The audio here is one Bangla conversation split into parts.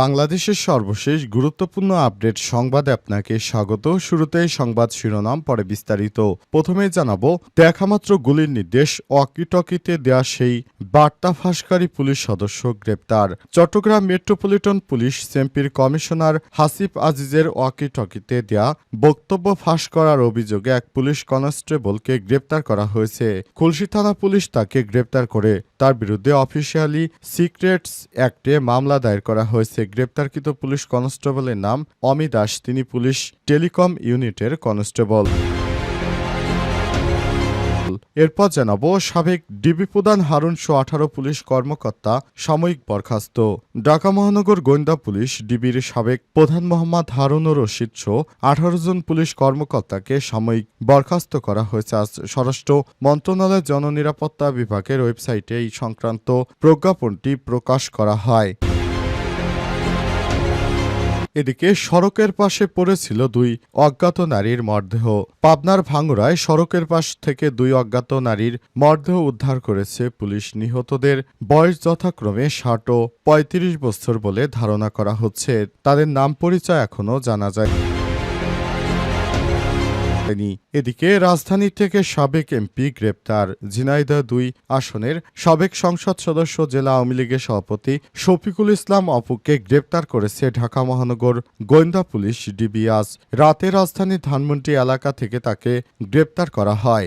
বাংলাদেশের সর্বশেষ গুরুত্বপূর্ণ আপডেট সংবাদে আপনাকে স্বাগত। শুরুতে সংবাদ শিরোনাম, পরে বিস্তারিত। প্রথমে জানাব দেখামাত্র গুলির নির্দেশ অকিটকিতে দেয়া সেই বার্তা ফাঁসকারী পুলিশ সদস্য গ্রেপ্তার। চট্টগ্রাম মেট্রোপলিটন পুলিশ সেমপির কমিশনার হাসিফ আজিজের অকিটকিতে দেয়া বক্তব্য ফাঁস করার অভিযোগে এক পুলিশ কনস্টেবলকে গ্রেপ্তার করা হয়েছে। খুলশি থানা পুলিশ তাকে গ্রেপ্তার করে। তার বিরুদ্ধে অফিসিয়ালি সিক্রেটস অ্যাক্টে মামলা দায়ের করা হয়েছে। গ্রেপ্তারকৃত পুলিশ কনস্টেবলের নাম অমি দাস। তিনি পুলিশ টেলিকম ইউনিটের কনস্টেবল। এরপর জানাব, সাবেক ডিবি প্রধান হারুন শো আঠারো পুলিশ কর্মকর্তা সাময়িক বরখাস্ত। ঢাকা মহানগর গোয়েন্দা পুলিশ ডিবির সাবেক প্রধান মোহাম্মদ হারুনুর রশিদ শো আঠারো জন পুলিশ কর্মকর্তাকে সাময়িক বরখাস্ত করা হয়েছে আজ। স্বরাষ্ট্র মন্ত্রণালয়ের জননিরাপত্তা বিভাগের ওয়েবসাইটে এই সংক্রান্ত প্রজ্ঞাপনটি প্রকাশ করা হয়। এদিকে সড়কের পাশে পড়েছিল দুই অজ্ঞাত নারীর মরদেহ। পাবনার ভাঙ্গুরায় সড়কের পাশ থেকে দুই অজ্ঞাত নারীর মরদেহ উদ্ধার করেছে পুলিশ। নিহতদের বয়স যথাক্রমে ষাট ও পঁয়ত্রিশ বছর বলে ধারণা করা হচ্ছে। তাদের নাম পরিচয় এখনও জানা যায়। এদিকে রাজধানী থেকে সাবেক এমপি গ্রেপ্তার ঝিনাইদা দুই আসনের সাবেক সংসদ সদস্য জেলা আওয়ামী লীগের সভাপতি শফিকুল ইসলাম অপুকে গ্রেপ্তার করেছে ঢাকা মহানগর গোয়েন্দা পুলিশ ডিবিআস রাতে রাজধানীর ধানমন্ডি এলাকা থেকে তাকে গ্রেপ্তার করা হয়।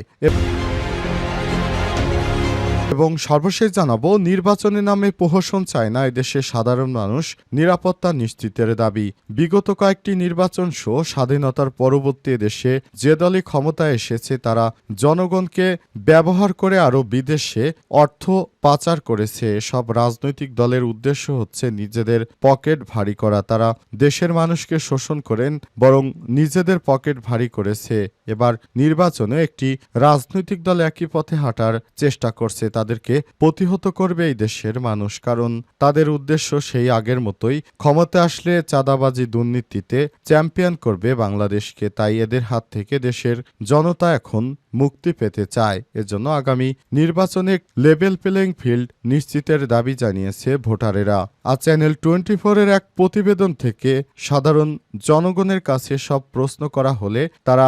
এবং সর্বশেষ জানাব, নির্বাচনের নামে প্রহসন চায় না এদেশের সাধারণ মানুষ, নিরাপত্তা নিশ্চিতের দাবি। বিগত কয়েকটি নির্বাচন সহ স্বাধীনতার পরবর্তী দেশে যে দলই ক্ষমতায় এসেছে, তারা জনগণকে ব্যবহার করে আরও বিদেশে অর্থ পাচার করেছে। সব রাজনৈতিক দলের উদ্দেশ্য হচ্ছে নিজেদের পকেট ভারী করা। তারা দেশের মানুষকে শোষণ করেন, বরং নিজেদের পকেট ভারী করেছে। এবার নির্বাচনে একটি রাজনৈতিক দল একই পথে হাঁটার চেষ্টা করছে। তাদেরকে প্রতিহত করবে এই দেশের মানুষ, কারণ তাদের উদ্দেশ্য সেই আগের মতোই ক্ষমতা আসলে চাঁদাবাজি দুর্নীতিতে চ্যাম্পিয়ন করবে বাংলাদেশকে। তাই এদের হাত থেকে দেশের জনতা এখন মুক্তি পেতে চায়। এজন্য আগামী নির্বাচনে লেভেল প্লেইং ফিল্ড নিশ্চিতের দাবি জানিয়েছে ভোটারেরা। আর চ্যানেল টোয়েন্টি ফোরের এক প্রতিবেদন থেকে সাধারণ জনগণের কাছে সব প্রশ্ন করা হলে তারা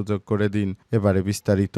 সুযোগ করে দিন। এবারে বিস্তারিত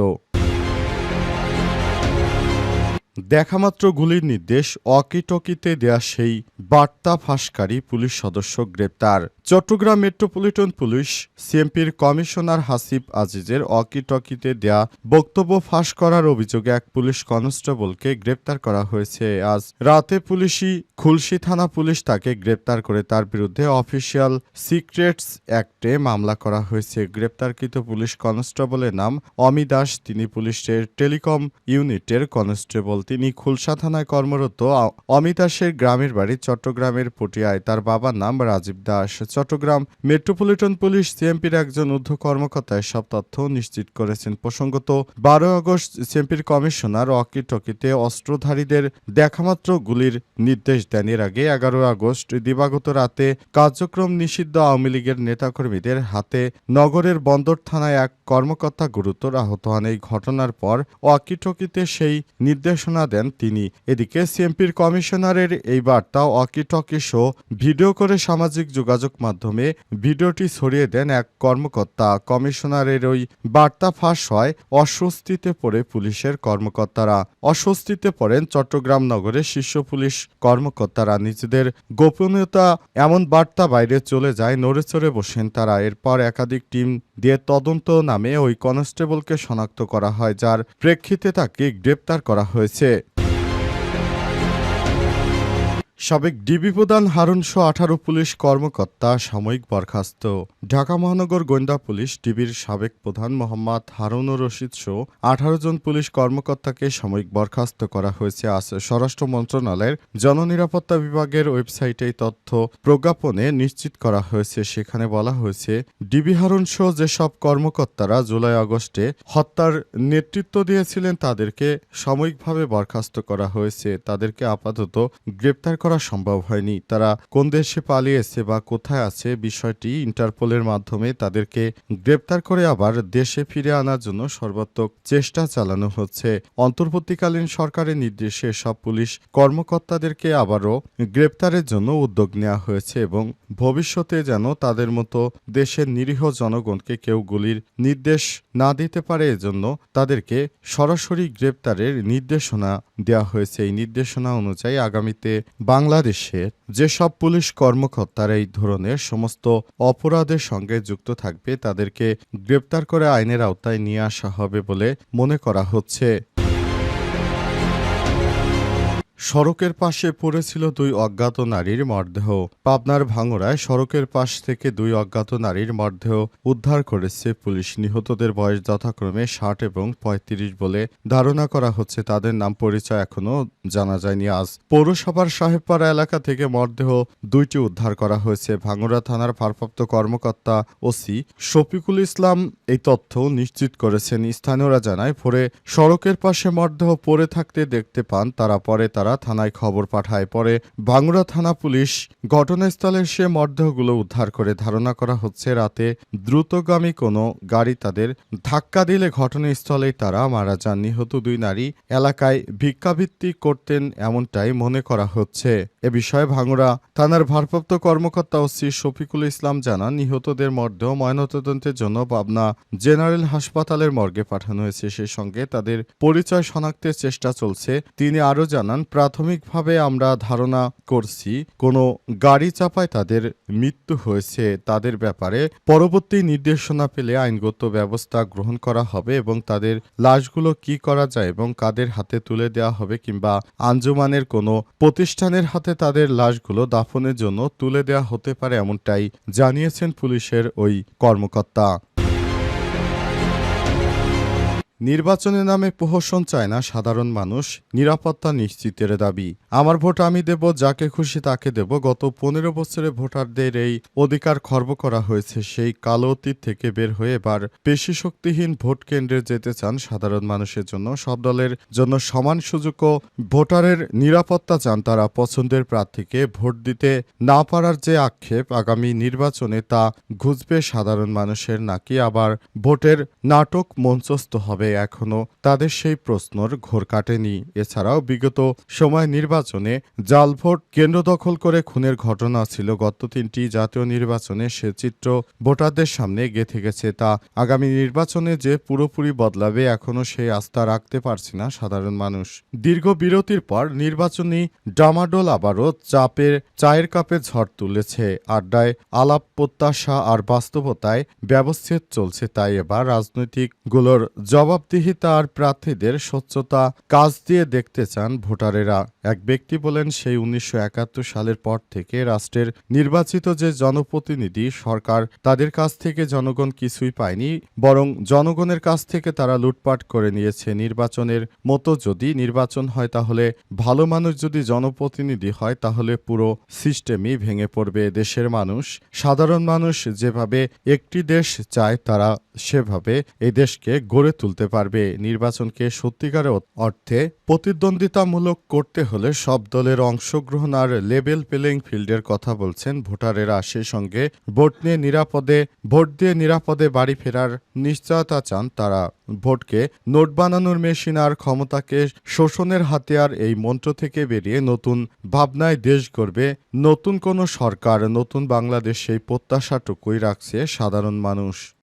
দেখামাত্র গুলির নির্দেশ অকিটকিতে দেয়া সেই বার্তা ফাঁসকারী পুলিশ সদস্য গ্রেপ্তার। চট্টগ্রাম মেট্রোপলিটন পুলিশ সিএমপির কমিশনার হাসিব আজিজের অকিটকিতে দেয়া বক্তব্য ফাঁস করার অভিযোগে এক পুলিশ কনস্টেবলকে গ্রেপ্তার করা হয়েছে। আজ রাতে পুলিশি খুলশি থানা পুলিশ তাকে গ্রেপ্তার করে তার বিরুদ্ধে অফিসিয়াল সিক্রেটস অ্যাক্টে মামলা করা হয়েছে। গ্রেপ্তারকৃত পুলিশ কনস্টেবলের নাম অমি দাস। তিনি পুলিশের টেলিকম ইউনিটের কনস্টেবল তিনি খুলশা থানায় কর্মরত আ- অমি দাসের গ্রামের বাড়ি চট্টগ্রামের পটিয়ায়। তার বাবার নাম রাজীব দাস। চট্টগ্রাম মেট্রোপলিটন পুলিশ সিএমপির একজন ঊর্ধ্ব কর্মকর্তা সব তথ্য নিশ্চিত করেছেন। প্রসঙ্গত বারো আগস্ট সিএমপির কমিশনার অকিটকিতে অস্ত্রধারীদের দেখামাত্র গুলির নির্দেশ দেন। এর আগে এগারো আগস্ট দিবাগত রাতে কার্যক্রম নিষিদ্ধ আওয়ামী লীগের নেতাকর্মীদের হাতে নগরের বন্দর থানায় এক কর্মকর্তা গুরুতর আহত হন। এই ঘটনার পর অকিটকিতে সেই নির্দেশনা দেন তিনি। এদিকে সিএমপির কমিশনারের এই বার্তা অকিটকি শো ভিডিও করে সামাজিক যোগাযোগ মাধ্যমে ভিডিওটি ছড়িয়ে দেন এক কর্মকর্তা। কমিশনারের ওই বার্তা ফাঁস হয় অস্বস্তিতে পড়ে পুলিশের কর্মকর্তারা। অস্বস্তিতে পড়েন চট্টগ্রাম নগরের শীর্ষ পুলিশ কর্মকর্তারা। নিজেদের গোপনীয়তা এমন বার্তা বাইরে চলে যায় নড়ে চড়ে বসেন তারা। এরপর একাধিক টিম দিয়ে তদন্ত নামে ওই কনস্টেবলকে শনাক্ত করা হয় যার প্রেক্ষিতে তাকে গ্রেপ্তার করা হয়েছে। সাবেক ডিবি প্রধান হারুন শো আঠারো পুলিশ কর্মকর্তা সাময়িক বরখাস্ত। ঢাকা মহানগর গোয়েন্দা পুলিশ ডিবির সাবেক প্রধান মোহাম্মদ হারুনুর রশিদ শো আঠারো জন পুলিশ কর্মকর্তাকে সাময়িক বরখাস্ত করা হয়েছে আজ। স্বরাষ্ট্র মন্ত্রণালয়ের জননিরাপত্তা বিভাগের ওয়েবসাইটে তথ্য প্রজ্ঞাপনে নিশ্চিত করা হয়েছে। সেখানে বলা হয়েছে, ডিবি হারুন শো যেসব কর্মকর্তারা জুলাই আগস্টে হত্যার নেতৃত্ব দিয়েছিলেন তাদেরকে সাময়িকভাবে বরখাস্ত করা হয়েছে। তাদেরকে আপাতত গ্রেপ্তার করা সম্ভব হয়নি। তারা কোন দেশে পালিয়েছে বা কোথায় আছে বিষয়টি ইন্টারপোলের মাধ্যমে তাদেরকে গ্রেপ্তার করে আবার দেশে ফিরে আনার জন্য সর্বাত্মক চেষ্টা চালানো হচ্ছে। অন্তর্বর্তীকালীন সরকারের নির্দেশে সব পুলিশ কর্মকর্তাদেরকে আবারও গ্রেপ্তারের জন্য উদ্যোগ নেওয়া হয়েছে এবং ভবিষ্যতে যেন তাদের মতো দেশের নিরীহ জনগণকে কেউ গুলির নির্দেশ না দিতে পারে এজন্য তাদেরকে সরাসরি গ্রেপ্তারের নির্দেশনা দেওয়া হয়েছে। এই নির্দেশনা অনুযায়ী আগামীতে বাংলাদেশের যেসব পুলিশ কর্মকর্তারা এই ধরনের সমস্ত অপরাধের সঙ্গে যুক্ত থাকবে, তাদেরকে গ্রেপ্তার করে আইনের আওতায় নিয়ে আসা হবে বলে মনে করা হচ্ছে। সড়কের পাশে পড়েছিল দুই অজ্ঞাত নারীর মরদেহ। পাবনার ভাঙড়ায় সড়কের পাশ থেকে দুই অজ্ঞাত নারীর মরদেহ উদ্ধার করেছে পুলিশ। নিহতদের বয়স যথাক্রমে ষাট এবং পঁয়ত্রিশ বলে ধারণা করা হচ্ছে। তাদের নাম পরিচয় এখনও জানা যায়নি আজ। পৌরসভার সাহেবপাড়া এলাকা থেকে মরদেহ দুইটি উদ্ধার করা হয়েছে। ভাঙড়া থানার ভারপ্রাপ্ত কর্মকর্তা ওসি শফিকুল ইসলাম এই তথ্য নিশ্চিত করেছেন। স্থানীয়রা জানায়, ভোরে সড়কের পাশে মরদেহ পড়ে থাকতে দেখতে পান। তারা পরে তারা থানায় খবর পাঠায়। পরে ভাঙড়া থানা পুলিশ ঘটনাস্থলে সে মরদেহগুলো উদ্ধার করে ধারণা করা হচ্ছে রাতে দ্রুতগামী কোনো গাড়ি তাদের ধাক্কা দিলে ঘটনাস্থলেই তারা মারা যান। নিহত দুই নারী এলাকায় ভিক্ষাবৃত্তি করতেন এমনটাই মনে করা হচ্ছে। এ বিষয়ে ভাঙড়া থানার ভারপ্রাপ্ত কর্মকর্তা ওসি শফিকুল ইসলাম জানান, নিহতদের মরদেহ ময়নাতদন্তের জন্য পাবনা জেনারেল হাসপাতালের মর্গে পাঠানো হয়েছে। সে সঙ্গে তাদের পরিচয় শনাক্তের চেষ্টা চলছে। তিনি আরও জানান প্রাথমিকভাবে আমরা ধারণা করছি, কোনো গাড়ি চাপায় তাদের মৃত্যু হয়েছে তাদের ব্যাপারে। পরবর্তী নির্দেশনা পেলে আইনগত ব্যবস্থা গ্রহণ করা হবে এবং তাদের লাশগুলো কি করা যায় এবং কাদের হাতে তুলে দেওয়া হবে কিংবা আঞ্জুমানের কোনো প্রতিষ্ঠানের হাতে তাদের লাশগুলো দাফনের জন্য তুলে দেওয়া হতে পারে এমনটাই জানিয়েছেন পুলিশের ওই কর্মকর্তা। নির্বাচনের নামে প্রহসন চায় না সাধারণ মানুষ, নিরাপত্তা নিশ্চিতের দাবি। আমার ভোট আমি দেব, যাকে খুশি তাকে দেব। গত পনেরো বছরে ভোটারদের এই অধিকার খর্ব করা হয়েছে, সেই কালো অতীত থেকে বের হয়ে এবার পেশি শক্তিহীন ভোট কেন্দ্রে যেতে চান সাধারণ মানুষের জন্য। সব দলের জন্য সমান সুযোগ ভোটারের নিরাপত্তা চান তারা। পছন্দের প্রার্থীকে ভোট দিতে না পারার যে আক্ষেপ আগামী নির্বাচনে তা ঘুচবে সাধারণ মানুষের, নাকি আবার ভোটের নাটক মঞ্চস্থ হবে? এখনও তাদের সেই প্রশ্নর ঘোর কাটেনি। এছাড়াও বিগত সময় নির্বাচনে জাল ভোট কেন্দ্র দখল করে খুনের ঘটনা ছিল গত তিনটি জাতীয় নির্বাচনে। সে চিত্র ভোটারদের সামনে গেঁথে গেছে। তা আগামী নির্বাচনে যে পুরোপুরি বদলাবে এখনও সেই আস্থা রাখতে পারছে না সাধারণ মানুষ। দীর্ঘ বিরতির পর নির্বাচনী ডামাডোল আবারও চাপের, চায়ের কাপে ঝড় তুলেছে। আড্ডায় আলাপ, প্রত্যাশা আর বাস্তবতায় ব্যবচ্ছেদ চলছে। তাই এবার রাজনৈতিকগুলোর জবাবদিহিতা আর প্রার্থীদের স্বচ্ছতা কাজ দিয়ে দেখতে চান ভোটারেরা। এক ব্যক্তি বলেন, সেই উনিশশো একাত্তর সালের পর থেকে রাষ্ট্রের নির্বাচিত যে জনপ্রতিনিধি সরকার, তাদের কাছ থেকে জনগণ কিছুই পায়নি, বরং জনগণের কাছ থেকে তারা লুটপাট করে নিয়েছে। নির্বাচনের মতো যদি নির্বাচন হয়, তাহলে ভালো মানুষ যদি জনপ্রতিনিধি হয়, তাহলে পুরো সিস্টেমই ভেঙে পড়বে। দেশের মানুষ, সাধারণ মানুষ যেভাবে একটি দেশ চায়, তারা সেভাবে এই দেশকে গড়ে তুলতে পারবে নির্বাচনকে সত্যিকার অর্থে প্রতিদ্বন্দ্বিতামূলক করতে হলে সব দলের অংশগ্রহণ আর লেভেল প্লেইং ফিল্ডের কথা বলছেন ভোটারেরা। সেই সঙ্গে ভোট নিয়ে নিরাপদে, ভোট দিয়ে নিরাপদে বাড়ি ফেরার নিশ্চয়তা চান তারা। ভোটকে নোট বানানোর মেশিন আর ক্ষমতাকে শোষণের হাতিয়ার এই মন্ত্র থেকে বেরিয়ে নতুন ভাবনায় দেশ গড়বে। নতুন কোনো সরকার, নতুন বাংলাদেশ সেই প্রত্যাশাটুকুই রাখছে সাধারণ মানুষ।